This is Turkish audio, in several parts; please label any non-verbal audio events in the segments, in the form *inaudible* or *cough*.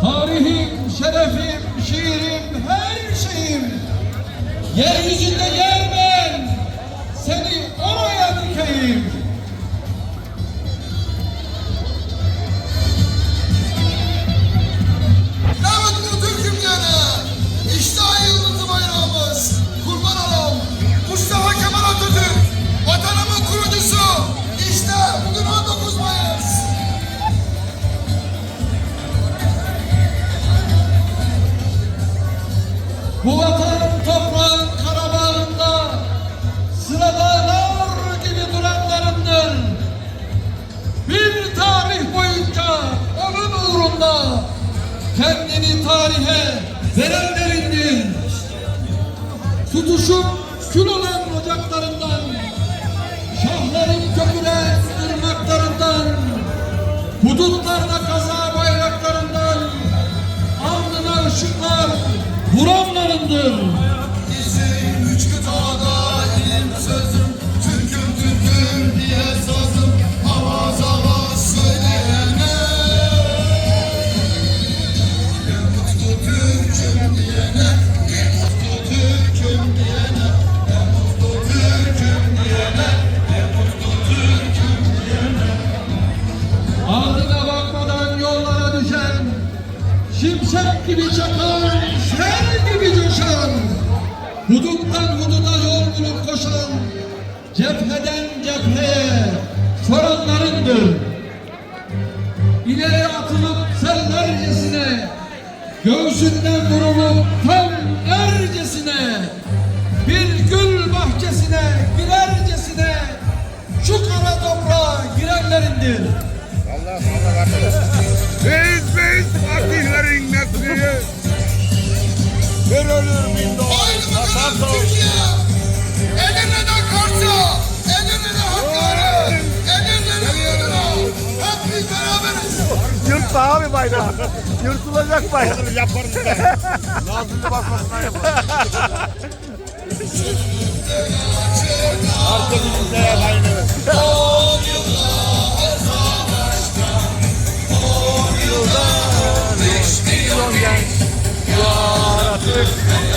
Tarihim, şerefim, şiirim, her şeyim. Yeryüzünde kendini tarihe verenlerindir. Tutuşup kül olan ocaklarından, şahların köpüren ırmaklarından, hudutlarına kaza bayraklarından, alnına ışıklar vuranlarındır. Şimşek gibi çakan, sel gibi coşan, huduttan hududa yol bulup koşan, cepheden cepheye soranlarındır. İleri atılıp sellercesine, göğsünden vurulup tam ercesine, bir gül bahçesine girercesine, şu kara toprağa girenlerindir. Reis Bir ölür bin doğar. Haydi bakalım Türkiye. Edirne'den Kars'a, Edirne'den Hakkari, Edirne'den Iğdır'a. Hep biz beraberiz. Yırtma abi bayrağı. Yırtılacak bayrak. Yaparız be. Nazlı basmasından yaparız. *laughs* Arkamızda ya aynı. music.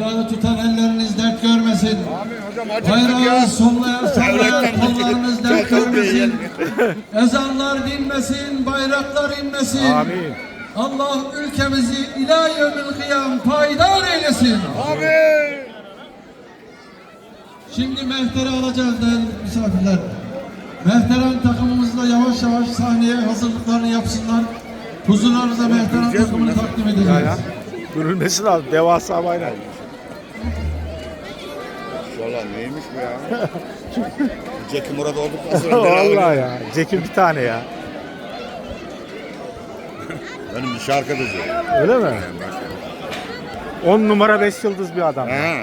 Bayrağı tutan elleriniz dert görmesin. Bayrağı ya. sollayan sallayan kollarınız dert görmesin. Ezanlar dinmesin, bayraklar inmesin. Amin. Allah ülkemizi ila yevmil kıyam payidar eylesin. Amin. Şimdi mehteri alacağız değerli misafirler. Mehteren takımımızla yavaş yavaş sahneye hazırlıklarını yapsınlar. Huzurlarınıza mehteren takımını takdim Ya edeceğiz. ya. Görülmesi lazım. Devasa bayrak. Valla neymiş bu ya? *laughs* Jackie Murat olduktan *laughs* sonra. Vallahi ya. Cekim bir tane ya. Benim bir şarkıcı. Öyle mi? 10 numara 5 yıldız bir adam. Ha.